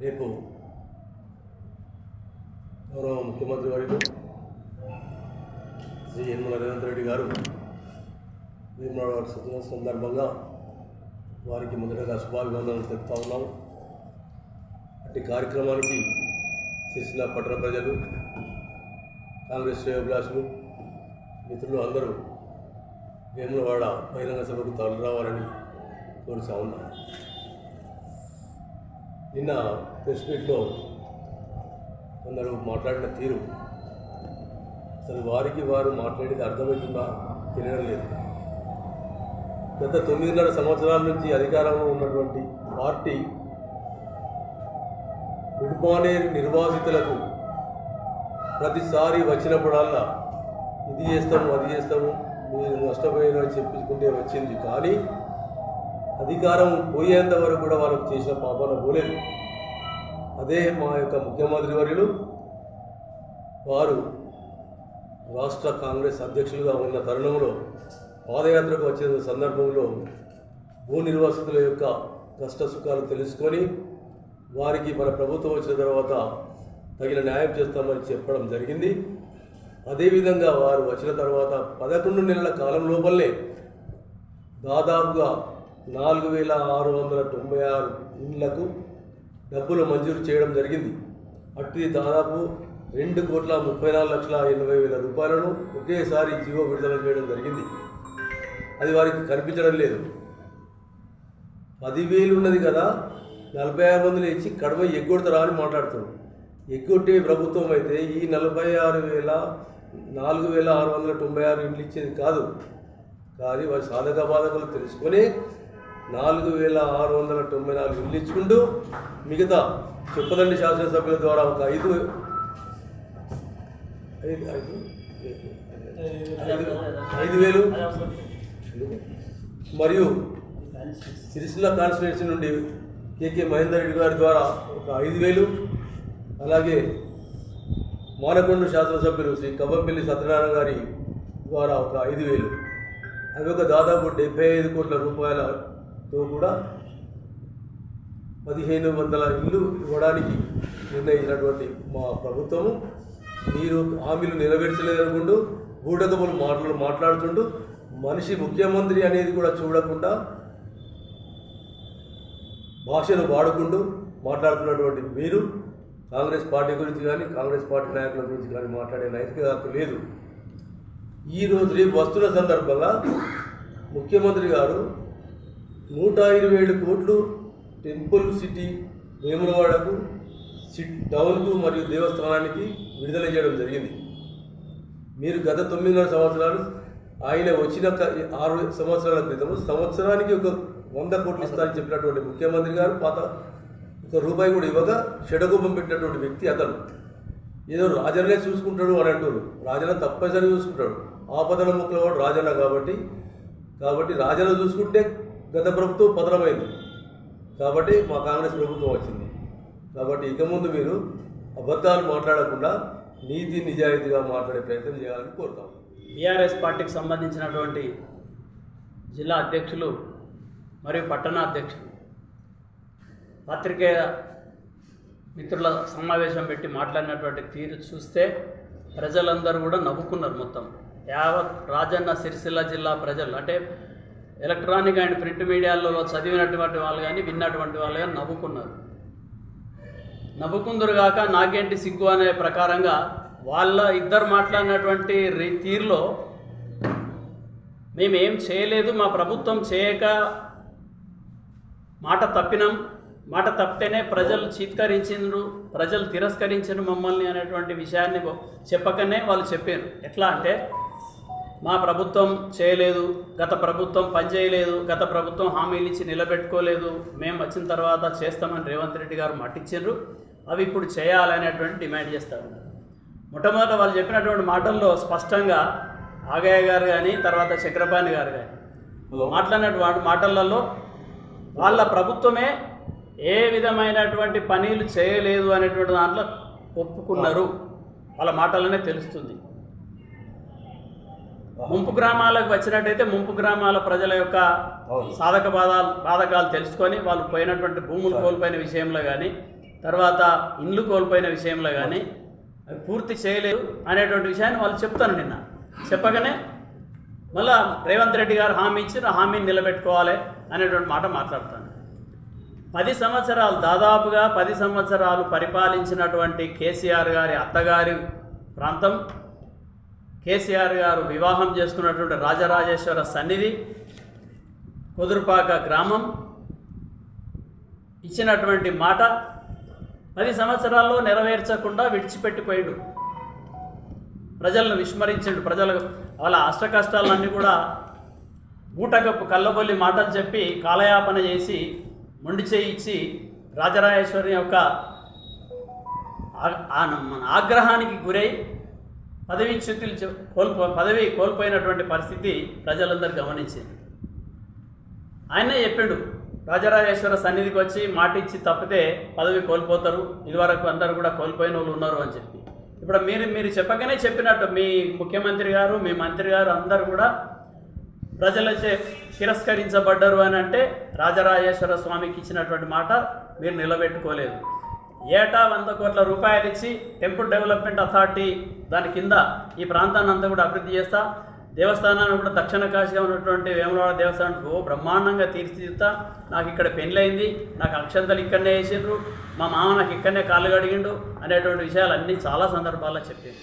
రేపు గౌరవ ముఖ్యమంత్రి వర్యులు శ్రీ యనమల రేవంత్ రెడ్డి గారు వేమనాడు వారి శుభ సందర్భంగా వారికి మొదటగా శుభాభివందనలు తెలుపుతా ఉన్నాం. అట్టి కార్యక్రమానికి చేసిన పట్టణ ప్రజలు కాంగ్రెస్ శ్రేయోభిలాషులు మిత్రులు అందరూ వేములవాడ బహిరంగ సభకు తరలి రావాలని కోరుతా ఉన్నాను నిన్న ప్రెస్ మీట్లో కొందరు మాట్లాడిన తీరు. అసలు వారికి వారు మాట్లాడేది అర్థమవుతుందా తెలియడం లేదు. గత తొమ్మిదిన్నర సంవత్సరాల నుంచి అధికారంలో ఉన్నటువంటి పార్టీ మిడ్మానేరు నిర్వాసితులకు ప్రతిసారి వచ్చినప్పుడల్లా ఇది చేస్తాము అది చేస్తాము మీరు నష్టపోయిన చెప్పుకుంటే వచ్చింది. కానీ అధికారం పోయేంత వరకు కూడా వాళ్ళకు చేసిన పాపన పోలేదు. అదే మా యొక్క ముఖ్యమంత్రి వర్యులు వారు రాష్ట్ర కాంగ్రెస్ అధ్యక్షులుగా ఉన్న తరుణంలో పాదయాత్రకు వచ్చిన సందర్భంలో భూ నిర్వాసితుల యొక్క కష్ట సుఖాలు తెలుసుకొని వారికి మన ప్రభుత్వం వచ్చిన తర్వాత తగిన న్యాయం చేస్తామని చెప్పడం జరిగింది. అదేవిధంగా వారు వచ్చిన తర్వాత పదకొండు నెలల కాలం లోపలనే దాదాపుగా నాలుగు వేల ఆరు వందల తొంభై ఆరు ఇండ్లకు డబ్బులు మంజూరు చేయడం జరిగింది. అట్టి దాదాపు రెండు కోట్ల ముప్పై నాలుగు లక్షల ఎనభై వేల రూపాయలను ఒకేసారి జీవో విడుదల చేయడం జరిగింది. అది వారికి కనిపించడం లేదు. పదివేలు ఉన్నది కదా నలభై ఆరు వందలు ఇచ్చి కడవ ఎగ్గొడతారా అని మాట్లాడుతున్నాం. ఎగ్గొట్టే ప్రభుత్వం అయితే ఈ నలభై ఆరు వేల నాలుగు వేల ఆరు వందల తొంభై ఆరు ఇండ్లు ఇచ్చేది కాదు. కానీ వారి సాధక బాధకులు తెలుసుకొని నాలుగు వేల ఆరు వందల తొంభై నాలుగు ఇల్లు ఇచ్చుకుంటూ మిగతా చెప్పదండి శాసనసభ్యుల ద్వారా ఒక ఐదు ఐదు ఐదు ఐదు వేలు. మరియు సిరిసిల్ల కాన్స్టిట్యున్సీ నుండి కేకే మహేందర్ రెడ్డి గారి ద్వారా ఒక ఐదు వేలు. అలాగే మానకొండ శాసనసభ్యులు శ్రీ కవ్వంపల్లి సత్యనారాయణ గారి ద్వారా ఒక ఐదు వేలు. అవి ఒక దాదాపు డెబ్బై ఐదు కోట్ల రూపాయల తో కూడా పదిహేను వందల ఇల్లు ఇవ్వడానికి నిర్ణయించినటువంటి మా ప్రభుత్వము. మీరు హామీలు నెరవేర్చలేదనుకుంటూ బూటకములు మాటలు మాట్లాడుతుంటూ మనిషి ముఖ్యమంత్రి అనేది కూడా చూడకుండా భాషను వాడుకుంటూ మాట్లాడుతున్నటువంటి మీరు కాంగ్రెస్ పార్టీ గురించి కానీ కాంగ్రెస్ పార్టీ నాయకుల గురించి కానీ మాట్లాడే నైతిక హక్కు లేదు. ఈ రోజు రేపు వస్తున్న సందర్భంగా ముఖ్యమంత్రి గారు నూట ఇరవై ఏడు కోట్లు టెంపుల్ సిటీ వేములవాడకు సిట్ టౌన్కు మరియు దేవస్థానానికి విడుదల చేయడం జరిగింది. మీరు గత తొమ్మిదిన్నర సంవత్సరాలు ఆయన వచ్చిన ఆరు సంవత్సరాల క్రితం సంవత్సరానికి ఒక వంద కోట్లు ఇస్తారని చెప్పినటువంటి ముఖ్యమంత్రి గారు పాత ఒక రూపాయి కూడా ఇవ్వక షడగూపం పెట్టినటువంటి వ్యక్తి అతను. ఏదో రాజన్నే చూసుకుంటాడు అని అంటారు. రాజన్న తప్పనిసరి చూసుకుంటాడు. ఆపదల ముక్కలవాడు రాజన్న కాబట్టి కాబట్టి రాజన్న చూసుకుంటే గత ప్రభుత్వం పతనమైంది కాబట్టి మా కాంగ్రెస్ ప్రభుత్వం వచ్చింది. కాబట్టి ఇక ముందు మీరు అబద్ధాలు మాట్లాడకుండా నీతి నిజాయితీగా మాట్లాడే ప్రయత్నం చేయాలని కోరుతాం. బీఆర్ఎస్ పార్టీకి సంబంధించినటువంటి జిల్లా అధ్యక్షులు మరియు పట్టణ అధ్యక్షులు పత్రికేయ మిత్రుల సమావేశం పెట్టి మాట్లాడినటువంటి తీరు చూస్తే ప్రజలందరూ కూడా నవ్వుకున్నారు మొత్తం. యావత్ రాజన్న సిరిసిల్ల జిల్లా ప్రజలు అంటే ఎలక్ట్రానిక్ అండ్ ప్రింట్ మీడియాల్లో చదివినటువంటి వాళ్ళు కానీ విన్నటువంటి వాళ్ళు కానీ నవ్వుకున్నారు. నవ్వుకుందరుగాక నాకేంటి సిగ్గు అనే ప్రకారంగా వాళ్ళ ఇద్దరు మాట్లాడినటువంటి రీ- తీరులో మేమేం చేయలేదు మా ప్రభుత్వం చేయక మాట తప్పినాం. మాట తప్పితేనే ప్రజలు చీత్కరించిండ్రు ప్రజలు తిరస్కరించారు మమ్మల్ని అనేటువంటి విషయాన్ని చెప్పకనే వాళ్ళు చెప్పారు. ఎట్లా అంటే మా ప్రభుత్వం చేయలేదు గత ప్రభుత్వం పనిచేయలేదు గత ప్రభుత్వం హామీలు ఇచ్చి నిలబెట్టుకోలేదు. మేము వచ్చిన తర్వాత చేస్తామని రేవంత్ రెడ్డి గారు మాటిచ్చిండ్రు. అవి ఇప్పుడు చేయాలనేటువంటి డిమాండ్ చేస్తూ ఉన్నారు. మొట్టమొదట వాళ్ళు చెప్పినటువంటి మాటల్లో స్పష్టంగా ఆగయ్య గారు కానీ తర్వాత చక్రపాణి గారు కానీ మాట్లాడినటువంటి మాటలలో వాళ్ళ ప్రభుత్వమే ఏ విధమైనటువంటి పనులు చేయలేదు అనేటువంటి దాంట్లో ఒప్పుకున్నారు. వాళ్ళ మాటలనే తెలుస్తుంది. ముంపు గ్రామాలకు వచ్చినట్టయితే ముంపు గ్రామాల ప్రజల యొక్క. సాధక బాధాలు బాధకాలు తెలుసుకొని వాళ్ళు పోయినటువంటి భూములు కోల్పోయిన విషయంలో కానీ తర్వాత ఇండ్లు కోల్పోయిన విషయంలో కానీ అవి పూర్తి చేయలేదు అనేటువంటి విషయాన్ని వాళ్ళు చెప్తాను నిన్న. చెప్పగానే మళ్ళా రేవంత్ రెడ్డి గారు హామీ ఇచ్చిన హామీని నిలబెట్టుకోవాలి అనేటువంటి మాట మాట్లాడతాను. పది సంవత్సరాలు దాదాపుగా పది సంవత్సరాలు పరిపాలించినటువంటి కేసీఆర్ గారి అత్తగారి ప్రాంతం కేసీఆర్ గారు వివాహం చేసుకున్నటువంటి రాజరాజేశ్వర సన్నిధి కుదురుపాక గ్రామం ఇచ్చినటువంటి మాట పది సంవత్సరాల్లో నెరవేర్చకుండా విడిచిపెట్టిపోయాడు. ప్రజలను విస్మరించిండు. ప్రజల వాళ్ళ అష్ట కష్టాలన్నీ కూడా బూటకప్పు కళ్ళబొల్లి మాటలు చెప్పి కాలయాపన చేసి మొండి చేయించి రాజరాజేశ్వరి యొక్క ఆగ్రహానికి గురై పదవి చ్యుతులు కోల్పో పదవి కోల్పోయినటువంటి పరిస్థితి ప్రజలందరూ గమనించింది. ఆయనే చెప్పిండు రాజరాజేశ్వర సన్నిధికి వచ్చి మాట ఇచ్చి తప్పితే పదవి కోల్పోతారు ఇదివరకు అందరూ కూడా కోల్పోయిన వాళ్ళు ఉన్నారు అని చెప్పి. ఇప్పుడు మీరు మీరు చెప్పగానే చెప్పినట్టు మీ ముఖ్యమంత్రి గారు మీ మంత్రి గారు అందరూ కూడా ప్రజలచే తిరస్కరించబడ్డరు అని అంటే రాజరాజేశ్వర స్వామికి ఇచ్చినటువంటి మాట మీరు నిలబెట్టుకోలేదు. ఏటా వంద కోట్ల రూపాయలు ఇచ్చి టెంపుల్ డెవలప్మెంట్ అథారిటీ దాని కింద ఈ ప్రాంతాన్ని అంతా కూడా అభివృద్ధి చేస్తా. దేవస్థానాన్ని కూడా దక్షిణ కాశీగా ఉన్నటువంటి వేములవాడ దేవస్థానం ఓ బ్రహ్మాండంగా తీర్చిదిద్దుతా. నాకు ఇక్కడ పెళ్ళయింది నాకు అక్షంతలు ఇక్కడనే వేసిండ్రు. మా మామ నాకు ఇక్కడనే కాళ్ళు కడిగిండు అనేటువంటి విషయాలు అన్నీ చాలా సందర్భాల్లో చెప్పింది.